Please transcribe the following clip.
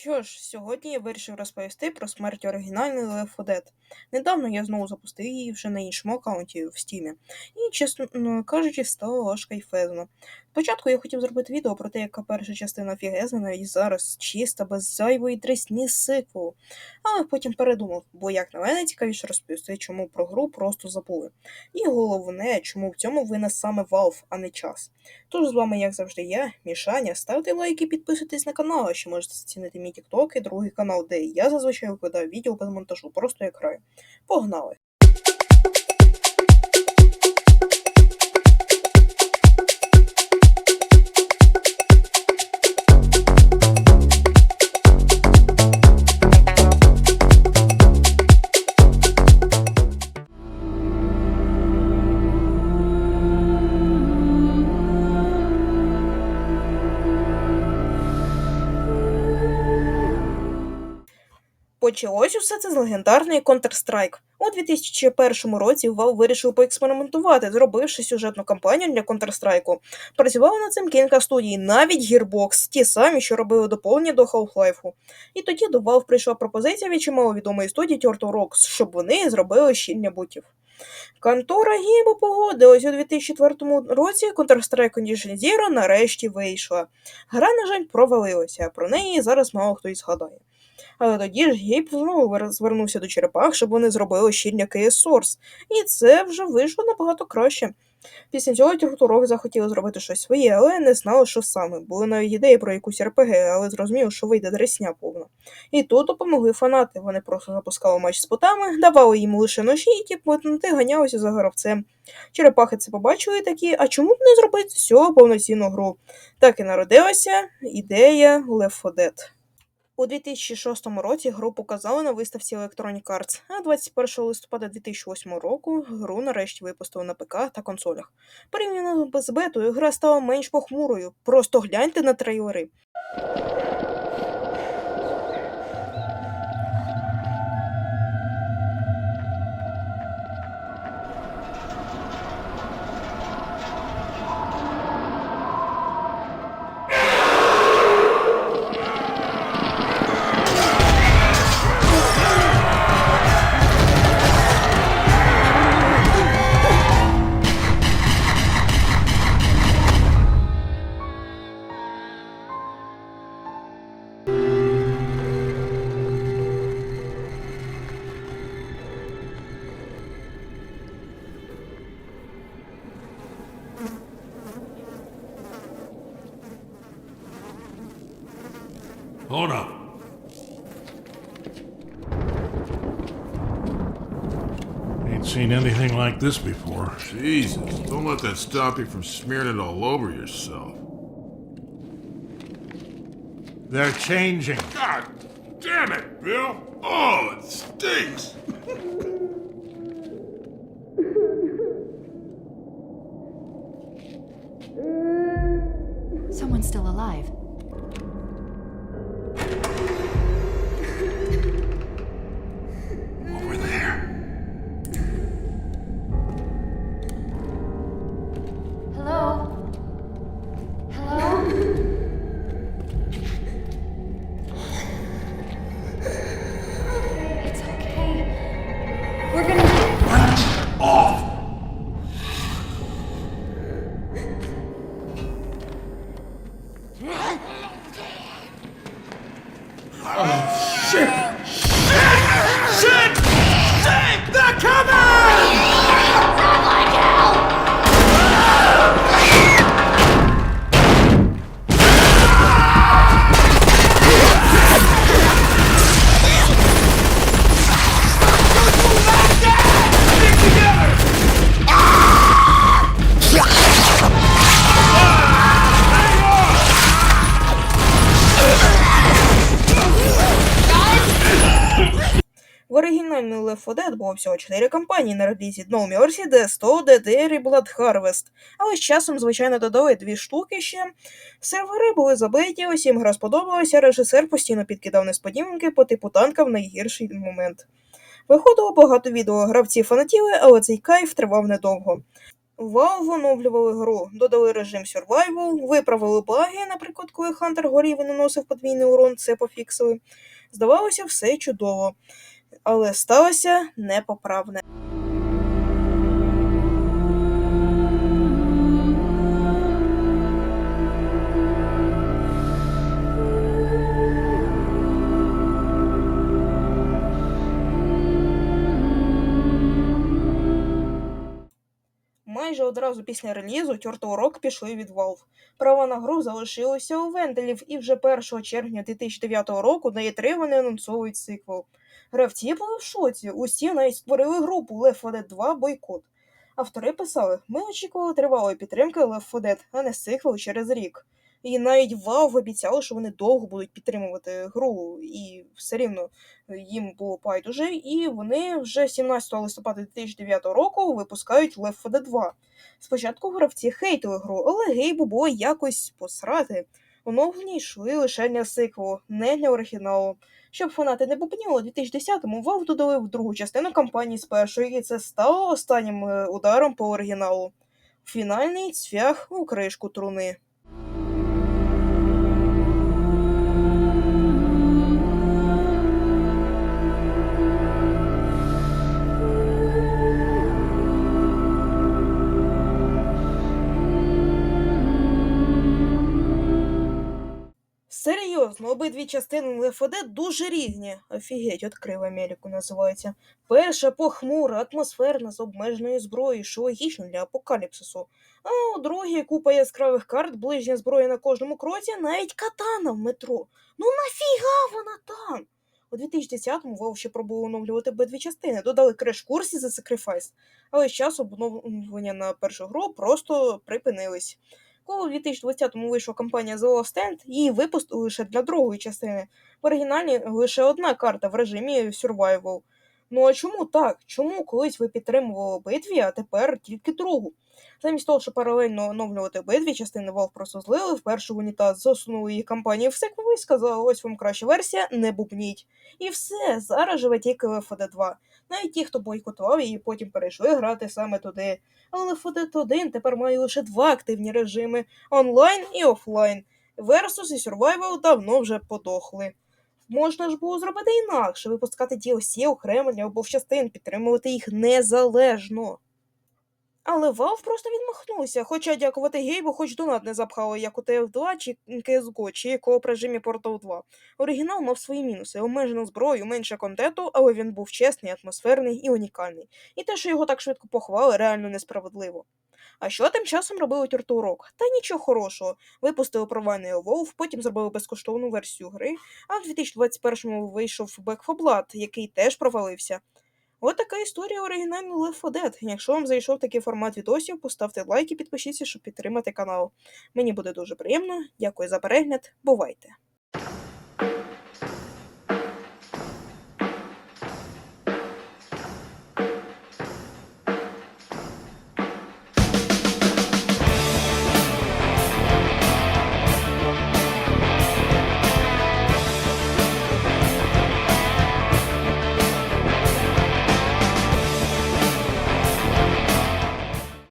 Що ж, сьогодні я вирішив розповісти про смерть оригінальної Left 4 Dead. Недавно я знову запустив її вже на іншому аккаунті в Steam. І, чесно ну, кажучи, стало аж кайфезно. Спочатку я хотів зробити відео про те, яка перша частина фігезна навіть зараз чиста, без зайвої трісні з сиквелу. Але потім передумав, бо, як на мене, цікавіше розповісти, чому про гру просто забули. І головне, чому в цьому винен саме Valve, а не час. Тож з вами, як завжди, я, Мішаня. Ставте лайки, підписуйтесь на канал, а можете зацінити мій TikTok і другий канал, де я зазвичай викладаю відео без монтажу, просто як граю. Погнали! Почалось усе це з легендарної Counter-Strike. У 2001 році Valve вирішив поекспериментувати, зробивши сюжетну кампанію для Counter-Strike. Працювали над цим кілька студій, навіть Gearbox, ті самі, що робили доповнення до Half-Life. І тоді до Valve прийшла пропозиція від чимало відомої студії Turtle Rocks, щоб вони зробили щільня бутів. Контора Гібо погодилась у 2004 році Counter-Strike Condition Zero нарешті вийшла. Гра, на жаль, провалилася, а про неї зараз мало хто й згадає. Але тоді ж Гейб знову звернувся до черепах, щоб вони зробили щільня KS Source, і це вже вийшло набагато краще. Після цього Тюртурок захотіли зробити щось своє, але не знали, що саме. Були навіть ідеї про якусь РПГ, але зрозуміли, що вийде дресня повна. І тут допомогли фанати. Вони просто запускали матч з ботами, давали їм лише ножі, і ті плетнути ганялися за гравцем. Черепахи це побачили такі, а чому б не зробити цього повноцінну гру? Так і народилася ідея Left 4 Dead. У 2006 році гру показали на виставці Electronic Arts, а 21 листопада 2008 року гру нарешті випустили на ПК та консолях. Порівняно з бетою, гра стала менш похмурою. Просто гляньте на трейлери. Hold up. Ain't seen anything like this before. Jesus, don't let that stop you from smearing it all over yourself. They're changing. God damn it, Bill! Oh, it stinks! 4 Dead було всього 4 кампанії на релізі No Mercy, Death Stow, Dead Air і Blood Harvest. Але з часом, звичайно, додали дві штуки ще. Сервери були забиті, усім гра сподобалася, режисер постійно підкидав несподіванки по типу танка в найгірший момент. Виходило багато відео, гравці фанатіли, але цей кайф тривав недовго. Valve оновлювали гру, додали режим Survival, виправили баги, наприклад, коли Хантер горів і наносив подвійний урон, це пофіксили. Здавалося, все чудово, але сталося непоправне. Майже одразу після релізу Turtle Rock пішли від Valve. Права на гру залишилися у Венделів, і вже 1 червня 2009 року на E3 вони анонсують сиквел. Гравці були в шоці, усі навіть створили групу Left 4 Dead 2 бойкот. Автори писали: ми очікували тривалої підтримки Left 4 Dead, а не сиквел через рік. І навіть Valve обіцяли, що вони довго будуть підтримувати гру, і все рівно їм було байдуже, і вони вже 17 листопада 2009 року випускають Left 4 Dead 2. Спочатку гравці хейтили гру, але гейбу було якось посрати. Оновлення йшли лише для сиквелу, не для оригіналу. Щоб фанати не бубніли, у 2010-му Valve додали в другу частину кампанії з першої, і це стало останнім е, ударом по оригіналу. Фінальний цвях у кришку труни. Серйозно, обидві частини Left 4 Dead дуже різні. Офігеть, відкрив Америку називається. Перша похмура, атмосферна з обмеженою зброєю, що логічно для апокаліпсису. А у другій купа яскравих карт, ближня зброя на кожному кроці, навіть катана в метро. Ну нафіга вона там? У 2010-му Valve ще пробували оновлювати обидві частини, додали креш-курсі за Sacrifice, але з часу обновлення на першу гру просто припинились. Коли у 2020-му вийшла кампанія The Lost End, її випустили лише для другої частини. В оригіналі лише одна карта в режимі Survival. Ну а чому так? Чому колись ви підтримували обидві, а тепер тільки другу? Замість того, щоб паралельно оновлювати обидві частини, Valve просто злили в першу унітаз, засунули її кампанії в секвел і сказали, ось вам краща версія, не бубніть. І все, зараз живе тільки Left 4 Dead 2. Навіть ті, хто бойкотував її, потім перейшли грати саме туди. Але Фудет 4 1 тепер має лише два активні режими онлайн і офлайн. Versus і Survival давно вже подохли. Можна ж було зробити інакше, випускати DLC окремо для обох частин, підтримувати їх незалежно. Але Valve просто відмахнувся, хоча дякувати Гейбу, хоч донат не запхали, як у TF2 чи CSGO, чи якого в режимі Portal 2. Оригінал мав свої мінуси, обмежену зброю, менше контенту, але він був чесний, атмосферний і унікальний. І те, що його так швидко похвали, реально несправедливо. А що тим часом робили Rock? Та нічого хорошого. Випустили провальний Evolve, потім зробили безкоштовну версію гри, а в 2021-му вийшов Back 4 Blood, який теж провалився. От така історія оригінального 4 Якщо вам зайшов такий формат відосів, поставте лайк і підпишіться, щоб підтримати канал. Мені буде дуже приємно. Дякую за перегляд. Бувайте!